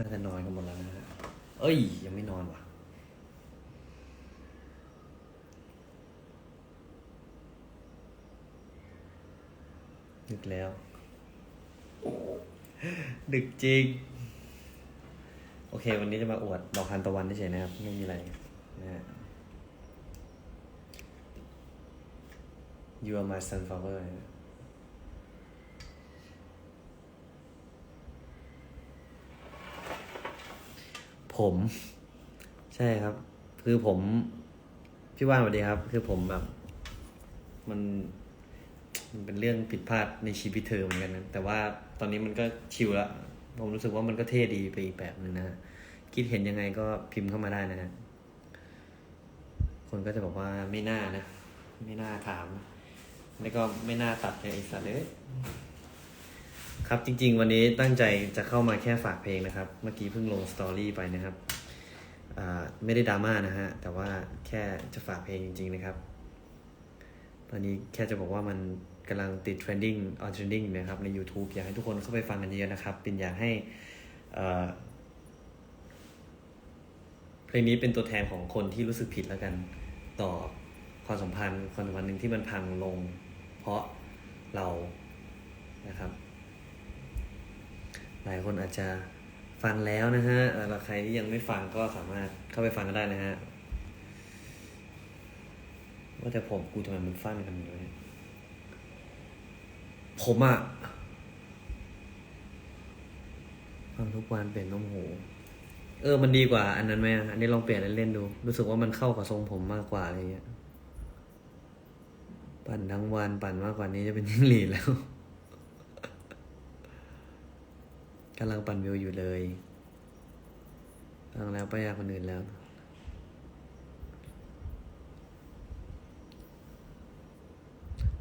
น่าจะนอนกันหมดแล้วนะฮะเอ้ย ยังไม่นอนว่ะ ดึกแล้ว ดึกจริง โอเค วันนี้จะมาอวดดอกทานตะวันเฉยๆนะครับ ไม่มีอะไรนะฮะ You are my sunflower นะ ผม ใช่ครับ คือผมพี่ว่านสวัสดีครับ คือผมแบบ มัน มันเป็นเรื่องผิดพลาดในชีวิตเธอเหมือนกันนะแต่ว่าตอนนี้มันก็ชิลละผมรู้สึกว่ามันก็เท่ดีไปอีกแบบหนึ่งนะ คิดเห็นยังไงก็พิมพ์เข้ามาได้นะฮะคนก็จะบอกว่าไม่น่านะ ไม่น่าถาม แล้วก็ไม่น่าตัดในไอ้สัตว์เลย ครับจริง ๆ วันนี้ตั้งใจจะเข้ามาแค่ฝากเพลงนะครับ เมื่อกี้เพิ่งลงสตอรี่ไปนะครับไม่ได้ดราม่านะฮะ แต่ว่าแค่จะฝากเพลงจริง ๆ นะครับ ตอนนี้แค่จะบอกว่ามันกำลังติด trending on trending นะครับใน YouTube อยากให้ทุกคนเข้าไปฟังกันเยอะนะครับ เป็นอยากให้เพลงนี้เป็นตัวแทนของคนที่รู้สึกผิดแล้วกัน ต่อความสัมพันธ์ความสัมพันธ์หนึ่งที่มันพังลง เพราะเรานะครับ ลายคนอาจจะฟังแล้วนะฮะอ่อแล้วใครที่ยังไม่ฟังก็สามารถเข้าไปฟังกันได้นะฮะ ว่าแต่ผมกูทำไมมันฟันกันอยู่เลยผมอะฟังทุกวันเปลี่ยนน้องหู เออ มันดีกว่า อันนั้นไหมอันนี้ลองเปลี่ยนเล่นๆดู รู้สึกว่ามันเข้ากับทรงผมมากกว่าอะไรเงี้ย ปั่นทั้งวันปั่นมากกว่านี้จะเป็นยิ่งหลีแล้ว กำลังปั่นวิวอยู่เลยฟังแล้วไปอยากคนอื่นแล้ว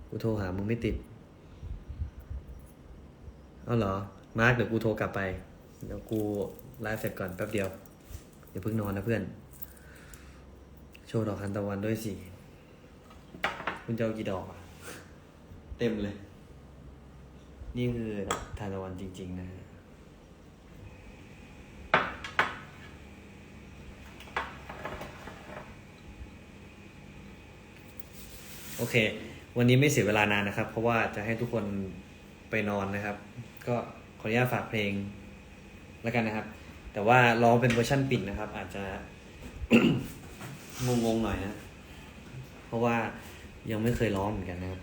กูโทรหามึงไม่ติด เอาเหรอ มาร์กเดี๋ยวกูโทรกลับไป เดี๋ยวกูไลฟ์เสร็จก่อนแป๊บเดียวอย่าเพิ่งนอนนะเพื่อน โชว์ดอกทานตะวันด้วยสิ คุณจะเอากี่ดอกอะ เต็มเลย นี่คือดอกทานตะวันจริง ๆ นะฮะ โอเค วันนี้ไม่เสียเวลานานนะครับ เพราะว่าจะให้ทุกคนไปนอนนะครับ ก็ขออนุญาตฝากเพลงแล้วกันนะครับ แต่ว่าร้องเป็นเวอร์ชั่นปิดนะครับ อาจจะงงๆหน่อยนะ เพราะว่ายังไม่เคยร้องเหมือนกันนะครับ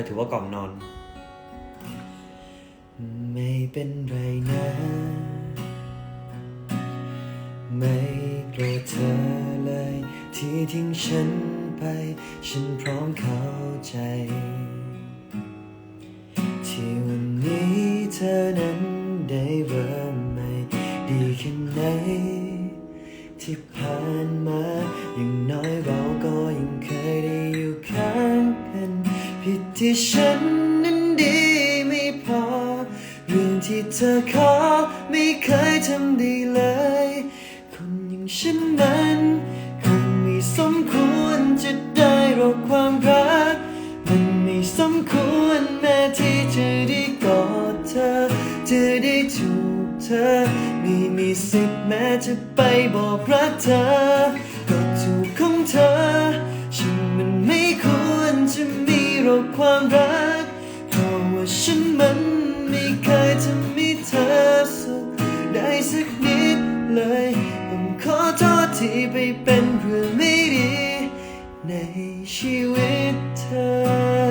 เอถือว่ากล่อมนอน ไม่เป็นไรนะ ไม่โกรธเธอเลย ที่ทิ้งฉันไป ฉันพร้อมเข้าใจ บอกรักเธอก็ถูกของเธอ ฉันมันไม่ควรจะมีโรคความรัก เพราะว่าฉันมันไม่เคยทำให้เธอสุขได้สักนิดเลยต้องขอโทษที่ไปเป็นเรื่องไม่ดี ในชีวิตเธอ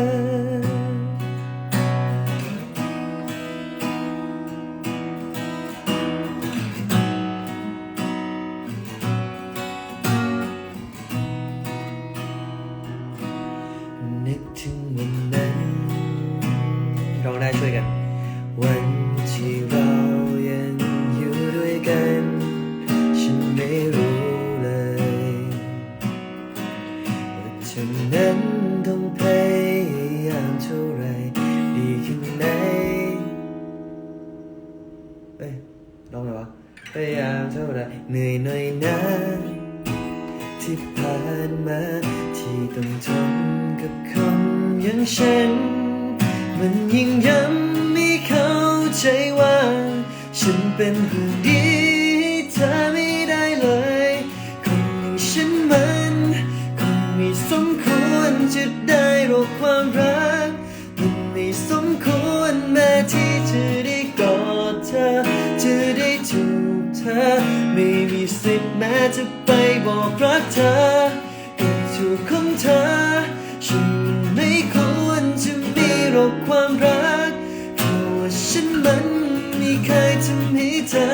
อกรักเธอกับถูกของเธอ ฉันไม่ควรจะมีโรคความรักเพราะว่าฉันมันไม่เคยทำให้เธอ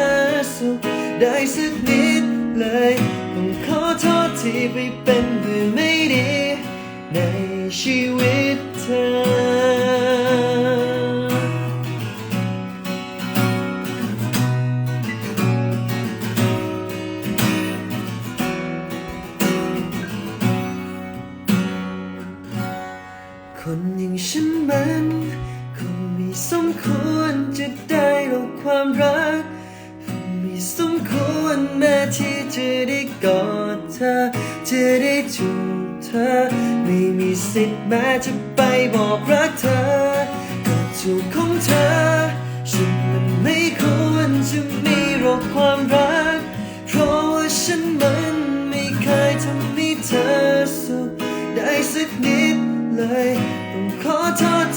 สุขได้สักนิดเลยต้องขอโทษที่ไปเป็น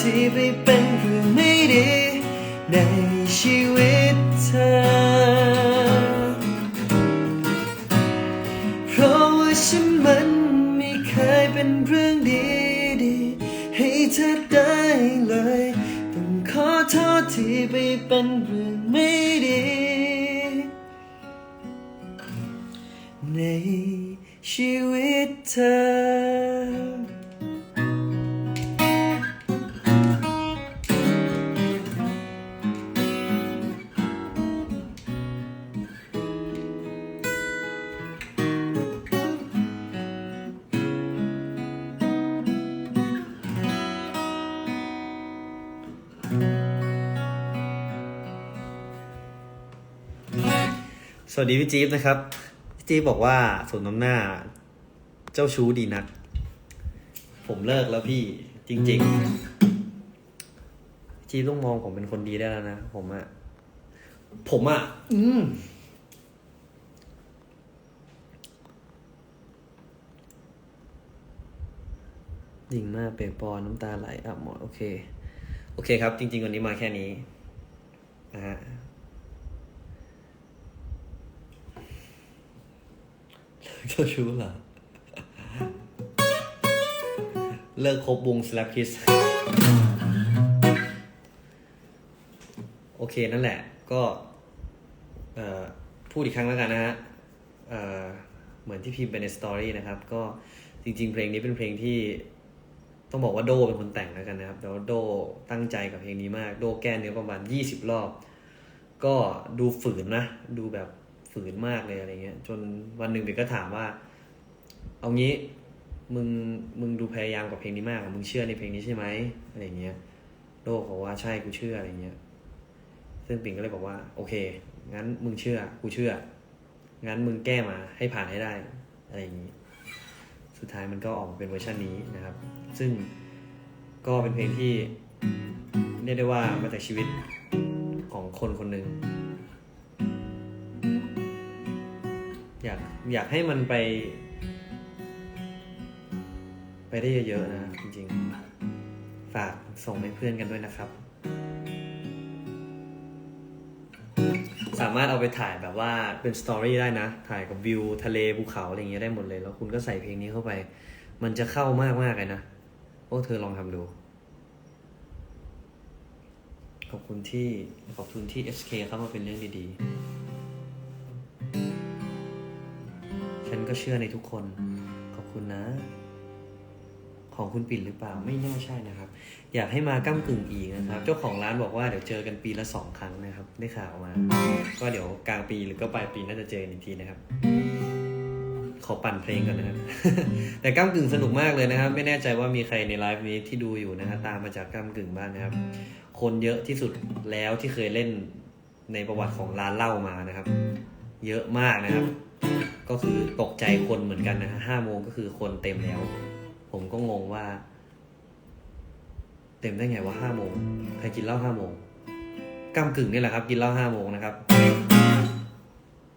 โทษที่ไปเป็น วัสดีพี่จี๊บนะครับ พี่จี๊บบอกว่าสมน้ำหน้า เจ้าชู้ดีนัก ผมเลิกแล้วพี่จริง ๆ จี๊บต้องมองผมเป็นคนดีได้แล้วนะ ผมอะผมอะอืมดิ่งมากเปรกปอนน้ำตาไหลอะหมดโอเค โอเคครับ จริง ๆ วันนี้มาแค่นี้นะฮะ เจ้าชู้เหรอ เลิกคบวง Slap Kiss โอเคนั่นแหละ ก็พูดอีกครั้งแล้วกันนะฮะเเหมือนที่พิมพ์ไปในสตอรี่นะครับ ก็จริง ๆ เพลงนี้เป็นเพลงที่ต้องบอกว่าโดเป็นคนแต่งแล้วกันนะครับ แต่ว่าโดตั้งใจกับเพลงนี้มาก โดแก้เนื้อประมาณ 20 รอบ ก็ดูฝืนนะ ดูแบบ ฝืนมากเลยอะไรเงี้ย จนวันหนึ่งเด็กก็ถามว่า เอางี้มึงมึงดูพยายามกับเพลงนี้มากมึงเชื่อในเพลงนี้ใช่ไหมอะไรเงี้ยโดบอกว่าใช่กูเชื่ออะไรเงี้ย ซึ่งปิ่งก็เลยบอกว่า โอเค งั้นมึงเชื่อ กูเชื่อ งั้นมึงแก้มาให้ผ่านให้ได้ อะไรอย่างนี้ สุดท้ายมันก็ออกมาเป็นเวอร์ชันนี้นะครับ ซึ่งก็เป็นเพลงที่เรียกได้ว่ามาจากชีวิตของคนคนหนึ่ง อยากให้มันไป ไปได้เยอะๆนะจริงๆ ฝากส่งให้เพื่อนกันด้วยนะครับ สามารถเอาไปถ่ายแบบว่าเป็นสตอรี่ได้นะ ถ่ายกับวิวทะเลภูเขาอะไรอย่างเงี้ยได้หมดเลย แล้วคุณก็ใส่เพลงนี้เข้าไป มันจะเข้ามากมากๆเลยนะ โอ้เธอลองทำดูขอบคุณที่ขอบคุณที่ SK เข้ามาเป็นเรื่องดีๆ ก็เชื่อในทุกคน ขอบคุณนะ ของคุณปิ่นหรือเปล่าไม่น่าใช่นะครับ อยากให้มาก้ากึ่งอีกนะครับ เจ้าของร้านบอกว่าเดี๋ยวเจอกันปีละสองครั้งนะครับ ได้ข่าวมา ก็เดี๋ยวกลางปีหรือก็ปลายปีน่าจะเจอนอีกทีนะครับขอปั่นเพลงก่อนนะครับ แต่ก้ามกึ่งสนุกมากเลยนะครับ ไม่แน่ใจว่ามีใครในไลฟ์นี้ที่ดูอยู่นะฮะตามมาจากก้ามกึ่งบ้างนะครับ คนเยอะที่สุดแล้วที่เคยเล่นในประวัติของร้านเหล้ามานะครับ เยอะมากนะครับ ก็คือตกใจคนเหมือนกันนะฮะห้าโมงก็คือคนเต็มแล้ว ผมก็งงว่า เต็มได้ไงว่าห้าโมงใครกินเหล้าห้าโมงก้ามกึ่งนี่แหละครับ กินเหล้าห้าโมงนะครับ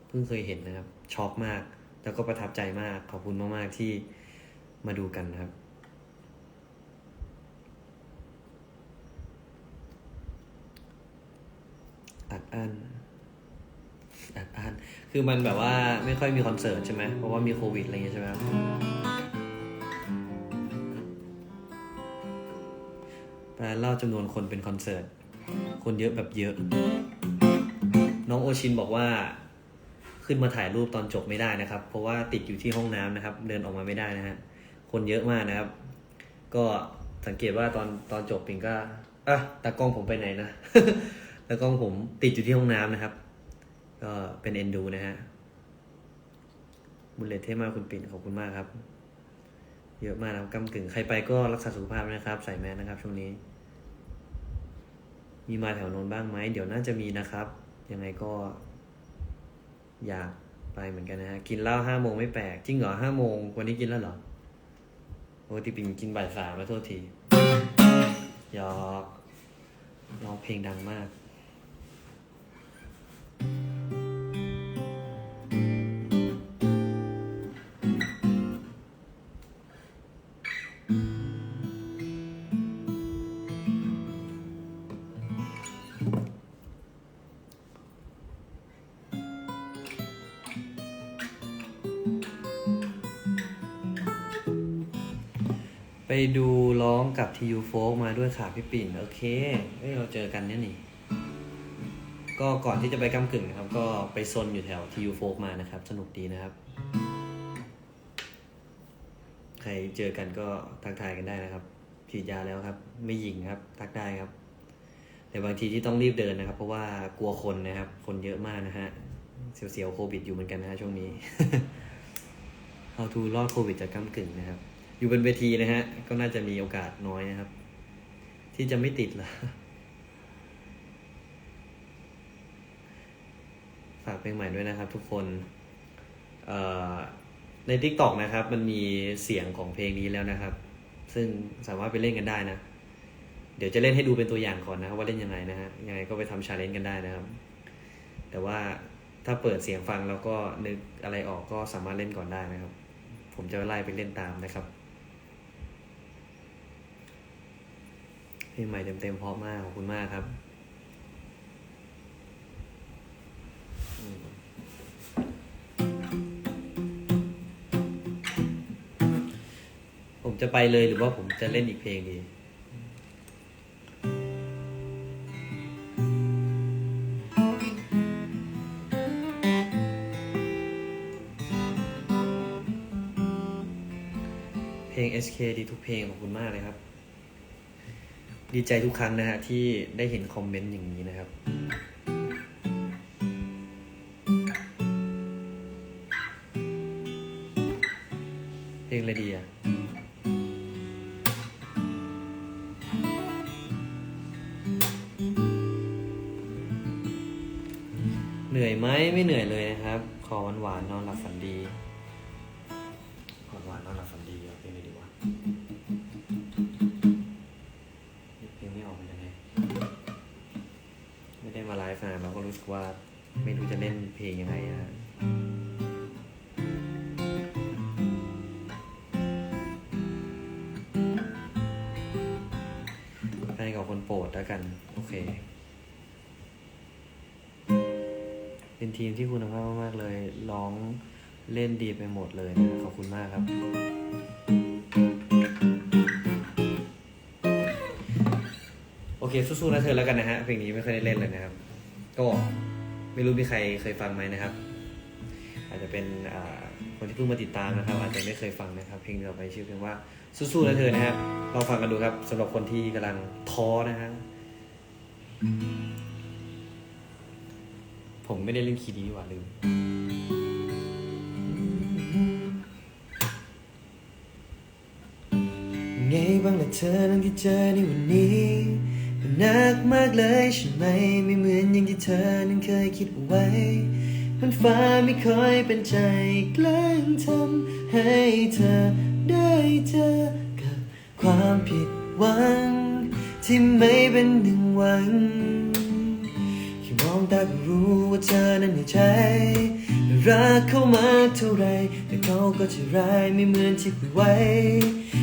เพิ่งเคยเห็นนะครับช็อกมาก แล้วก็ประทับใจมาก ขอบคุณมาก ๆ ที่มาดูกันนะครับอัดอั้น อัดอันคือมันแบบว่าไม่ค่อยมีคอนเสิร์ตใช่ไหมเพราะว่ามีโควิดอะไรอย่างเงี้ยใช่ไหมครับแปลเล่าจำนวนคนเป็นคอนเสิร์ต คนเยอะแบบเยอะ น้องโอชินบอกว่า ขึ้นมาถ่ายรูปตอนจบไม่ได้นะครับ เพราะว่าติดอยู่ที่ห้องน้ำนะครับ เดินออกมาไม่ได้นะฮะ คนเยอะมากนะครับ ก็สังเกตว่าตอนตอนจบปิงก็อะตากล้องผมไปไหนนะ ตากล้องผมติดอยู่ที่ห้องน้ำนะครับ ก็เป็นเอ็นดูนะฮะบุญเลตเท่มากคุณปิ่นขอบคุณมากครับ เยอะมากนะกำกึ่งใครไปก็รักษาสุขภาพนะครับ ใส่แมสนะครับช่วงนี้ มีมาแถวนนบ้างไหมเดี๋ยวน่าจะมีนะครับ ยังไงก็ อยากไปเหมือนกันนะฮะกินเหล้าห้าโมงไม่แปลกจริงเหรอห้าโมงวันนี้กินแล้วเหรอปกติปิ่นกินบ่ายสามแล้วโทษทีหยอกร้องเพลงดังมาก ไปดูร้องกับทียูโฟกมาด้วยค่ะพี่ปิ่น โอเคเอ้ยเราเจอกันเนี่ยนี่ ก็ก่อนที่จะไปกำกึ่งนะครับ ก็ไปซนอยู่แถวทียูโฟกมานะครับ สนุกดีนะครับ ใครเจอกันก็ทักทายกันได้นะครับฉีดยาแล้วครับ ไม่ยิงครับ ทักได้ครับ แต่บางทีที่ต้องรีบเดินนะครับ เพราะว่ากลัวคนนะครับ คนเยอะมากนะฮะเสียวๆโควิดอยู่เหมือนกันนะฮะช่วงนี้ How to รอดโควิดจากกำกึ่งนะครับ อยู่บนเวทีนะฮะก็น่าจะมีโอกาสน้อยนะครับ ที่จะไม่ติดละฝากเพลงใหม่ด้วยนะครับ ทุกคน เอ่อ ใน t ิ k t o k นะครับ มันมีเสียงของเพลงนี้แล้วนะครับ ซึ่งสามารถไปเล่นกันได้นะ เดี๋ยวจะเล่นให้ดูเป็นตัวอย่างก่อนนะว่าเล่นยังไงนะฮะยังไงก็ไปทำชาเลนจ์กันได้นะครับ แต่ว่าถ้าเปิดเสียงฟังแล้วก็นึกอะไรออกก็สามารถเล่นก่อนได้นะครับ ผมจะไล่ไปเล่นตามนะครับเพลงใหม่เต็มๆเพราะมากขอบคุณมากครับ จะไปเลยหรือว่าผมจะเล่นอีกเพลงดีเพลง SK ดีทุกเพลงขอบคุณมากเลยครับ ดีใจทุกครั้งนะฮะที่ได้เห็นคอมเมนต์อย่างนี้นะครับเพลงอะไรดีอะ ไหมไม่เหนื่อยเลยนะครับ ขอหวานๆนอนหลับฝันดีขอหวานๆนอนหลับฝันดีเอาเพลงอะไรดีวะเพลงไม่ออกเป็นยังไงไม่ได้มาไลฟ์นานเราก็รู้สึกว่าไม่รู้จะเล่นเพลงยังไงนะฮะให้กับคนโปรดแล้วกัน โอเค เป็นทีมที่คุณภาพมากๆเลย ร้องเล่นดีไปหมดเลยนะขอบคุณมากครับ โอเคสู้ๆนะเธอแล้วกันนะฮะเพลงนี้ไม่เคยได้เล่นเลยนะครับ ก็ไม่รู้มีใครเคยฟังไหมนะครับ อาจจะเป็นคนที่เพิ่งมาติดตามนะครับ อาจจะไม่เคยฟังนะครับ เพลงต่อไปชื่อเพลงว่าสู้ๆนะเธอนะฮะลองฟังกันดูครับสำหรับคนที่กำลังท้อนะฮะ ผมไม่ได้เล่นคีย์ดีนี่หว่าลืม ไงบ้างล่ะเธอนั้นที่เจอในวันนี้มันหนักมากเลยใช่ไหม ไม่เหมือนอย่างที่เธอนั้นเคยคิดเอาไว้ มันฟ้าไม่ค่อยเป็นใจแกล้งทำให้เธอได้เจอกับความผิดหวัง ที่ไม่เป็นหนึ่งหวัน แค่ก็รู้ว่าเธอนั้นในใจ รักเขามาเท่าไร แต่เขาก็จะร้ายไม่เหมือนที่คุยไว้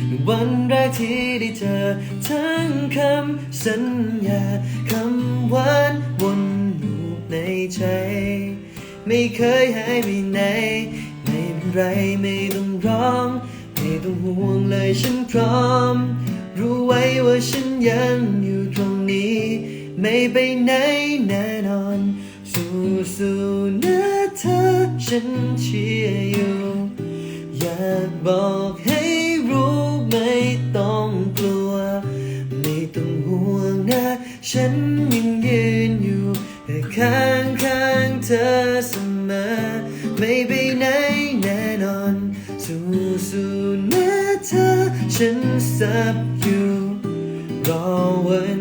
ในวันแรกที่ได้เจอ ทั้งคำสัญญาคำหวานวนอยู่ในใจ ไม่เคยหายไปไหน ไม่เป็นไรไม่ต้องร้อง ไม่ต้องห่วงเลยฉันพร้อม รู้ไว้ว่าฉันยังอยู่ตรง ไม่ไปไหนแน่นอน สู้ๆนะเธอฉันเชียร์อยู่ อยากบอกให้รู้ไม่ต้องกลัว ไม่ต้องห่วงนะ ฉันยังยืนอยู่ข้างข้างๆเธอเสมอ ไม่ไปไหนแน่นอน สู้ๆนะเธอฉันสับอยู่ รอวัน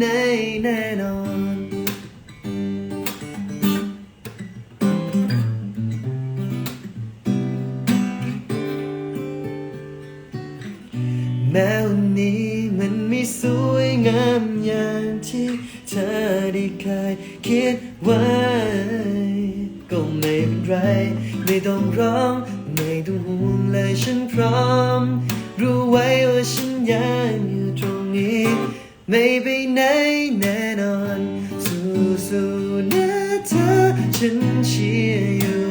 ไหนแน่นอนแม้วันนี้มันไม่สวยงามอย่างที่เธอได้เคยคิดไว้ ก็ไม่เป็นไร ไม่ต้องร้อง ไม่ต้องห่วงเลยฉันพร้อม รู้ไว้ว่าฉันยังอยู่ตรงนี้ ไม่ไปไหนแน่นอน สู้ๆนะเธอ ฉันเชียร์อยู่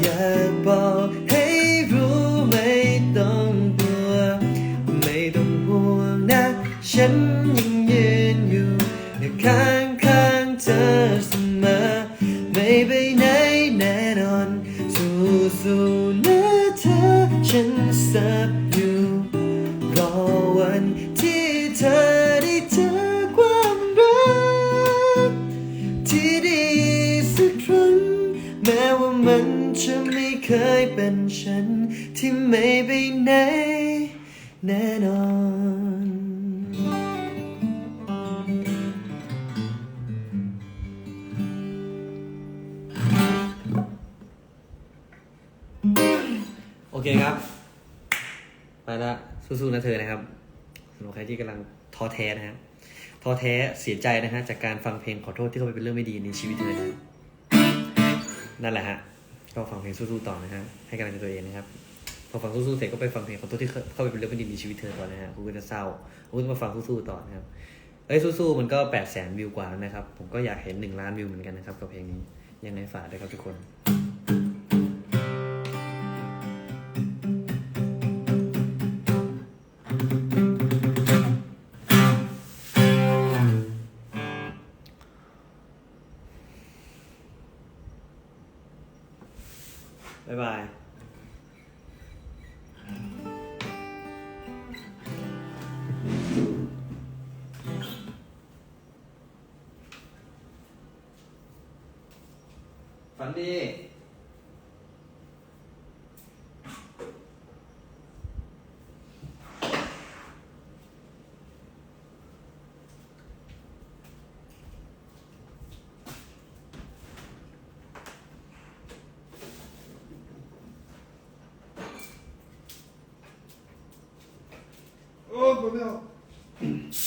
อยากบอกให้รู้ไม่ต้องกลัว ไม่ต้องห่วงนะ ฉันยังยืนอยู่ข้างข้างๆเธอเสมอ ไม่ไปไหนแน่นอน สู้ๆนะเธอ ฉันสับอยู่ รอวันที่เธอ จะไม่เคยเป็นฉัน ที่ไม่ไปไหนแน่นอนโอเคครับ ไปละสู้ๆนะเธอนะครับสำหรับใครที่กำลังท้อแท้นะฮะท้อแท้เสียใจนะฮะจากการฟังเพลงขอโทษที่เขาไปเป็นเรื่องไม่ดีในชีวิตเธอนะนั่นแหละฮะ ก็ฟังเพลงสู้ๆต่อนะฮะให้กำลังใจตัวเองนะครับพอฟังสู้ๆเสร็จก็ไปฟังเพลงของตัวที่เข้าไปเป็นเรื่องไม่ดีในชีวิตเธอต่อนะฮะคุณก็จะเศร้าคุณก็มาฟังสู้ๆต่อนะครับเอ้ยสู้ๆมันก็แปดแสนวิวกว่าแล้วนะครับ ผมก็อยากเห็นหนึ่งล้านวิวเหมือนกันนะครับกับเพลงนี้ยังไงฝากด้วยครับทุกคน ฝันดี Oh, por Dios. 아.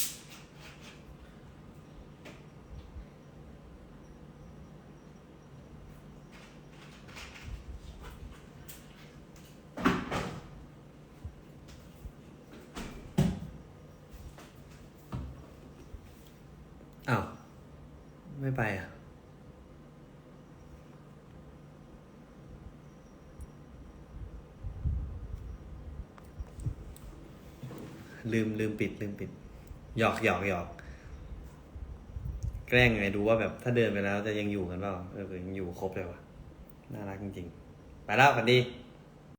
อ้าว ไม่ไปอะ ลืมลืมปิดลืมปิด หยอกหยอกหยอก แกล้งไงดูว่าแบบถ้าเดินไปแล้วจะยังอยู่กันเปล่าเออยังอยู่ครบเลยวะน่ารักจริงๆ ไปแล้วฝันดี